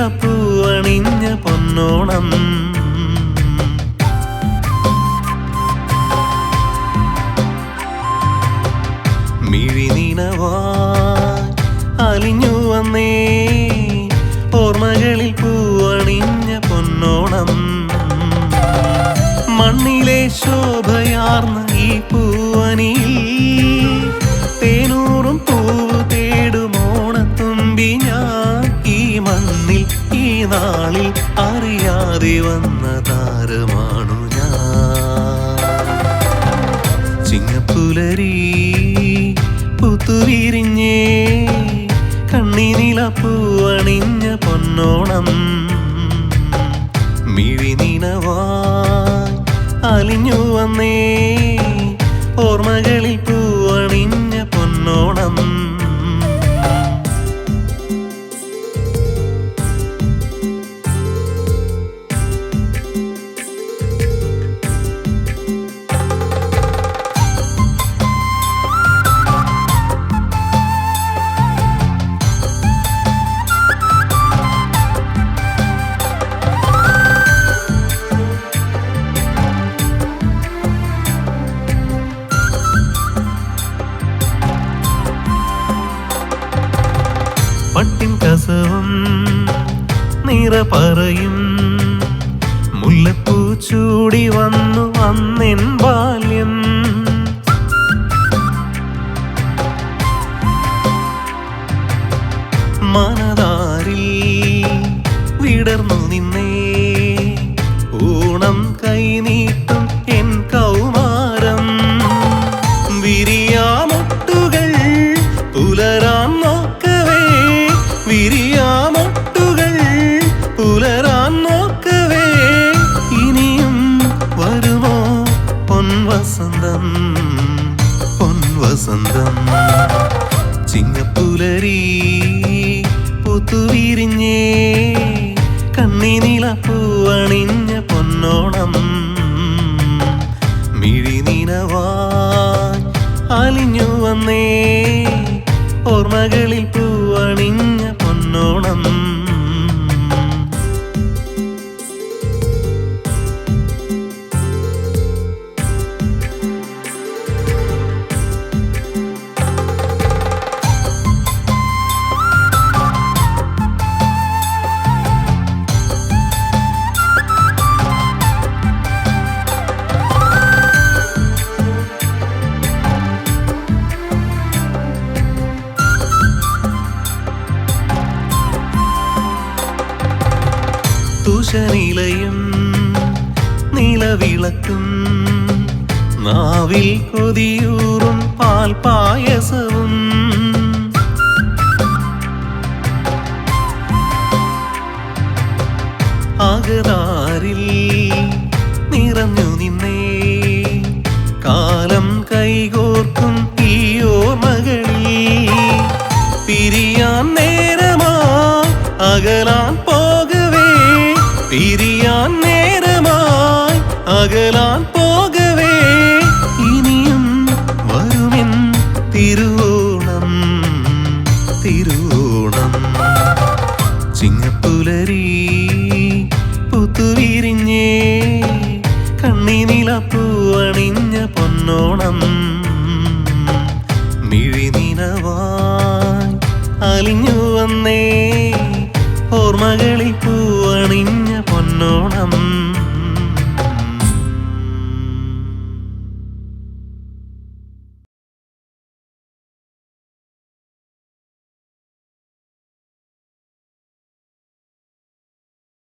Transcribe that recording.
കണ്ണിനിളപ്പൂവണിഞ്ഞ പൊന്നോണം. മിഴിനീനവായി അലിഞ്ഞു വന്നേ. ഓർമ്മകളിൽ പൂവണിഞ്ഞ പൊന്നോണം. മണ്ണിലെ ശോഭയാർന്ന ഈ പൂവനിൽ ചിങ്ങപ്പുലരി പുത്തുവിരിഞ്ഞേ കണ്ണിനിളപ്പൂവണിഞ്ഞ പൊന്നോണം. നിറ പറയും. മുല്ലപ്പൂ ചൂടി വന്നു വന്നെൻ ബാല്യം. മനതാരിൽ വിടർന്നു നിന്നേ. ഊണം കൈനീട്ടും എൻ കൗമാരം. വിരിയാമൊട്ടുകൾ പുലരാൻ നോക്കവേ. വിരിയാമൊട്ടുകൾ പൊൻവസന്തം ചിങ്ങപ്പുലരി പുത്തുവിരിഞ്ഞേ കണ്ണിനിളപ്പൂവണിഞ്ഞ പൊന്നോണം. മിഴിനിനവായി അലിഞ്ഞു വന്നേ ഓർമ്മകളിൽ തുഷനിലയും നിലവിളക്കും നാവിൽ കൊതിയൂറും പാൽ പായസവും. അകതാരിൽ നിറഞ്ഞു നിന്നേ. കാലം കൈകോർക്കും ഈ ഓർമ്മകളിൽ. പിരിയാൻ പിരിയാൻ നേരമായി അകലാൻ പോകവേ ഇനിയും വരുമെൻ തിരുവോണം തിരുവോണം. ചിങ്ങപ്പുലരി പുത്തുവിരിഞ്ഞേ കണ്ണിനിലപ്പൂവണിഞ്ഞ പൊന്നോണം. മിഴിനിനവായി അലിഞ്ഞു വന്നേ ഓർമ്മകളിൽ പൂവണിഞ്ഞ ഉണർന്നു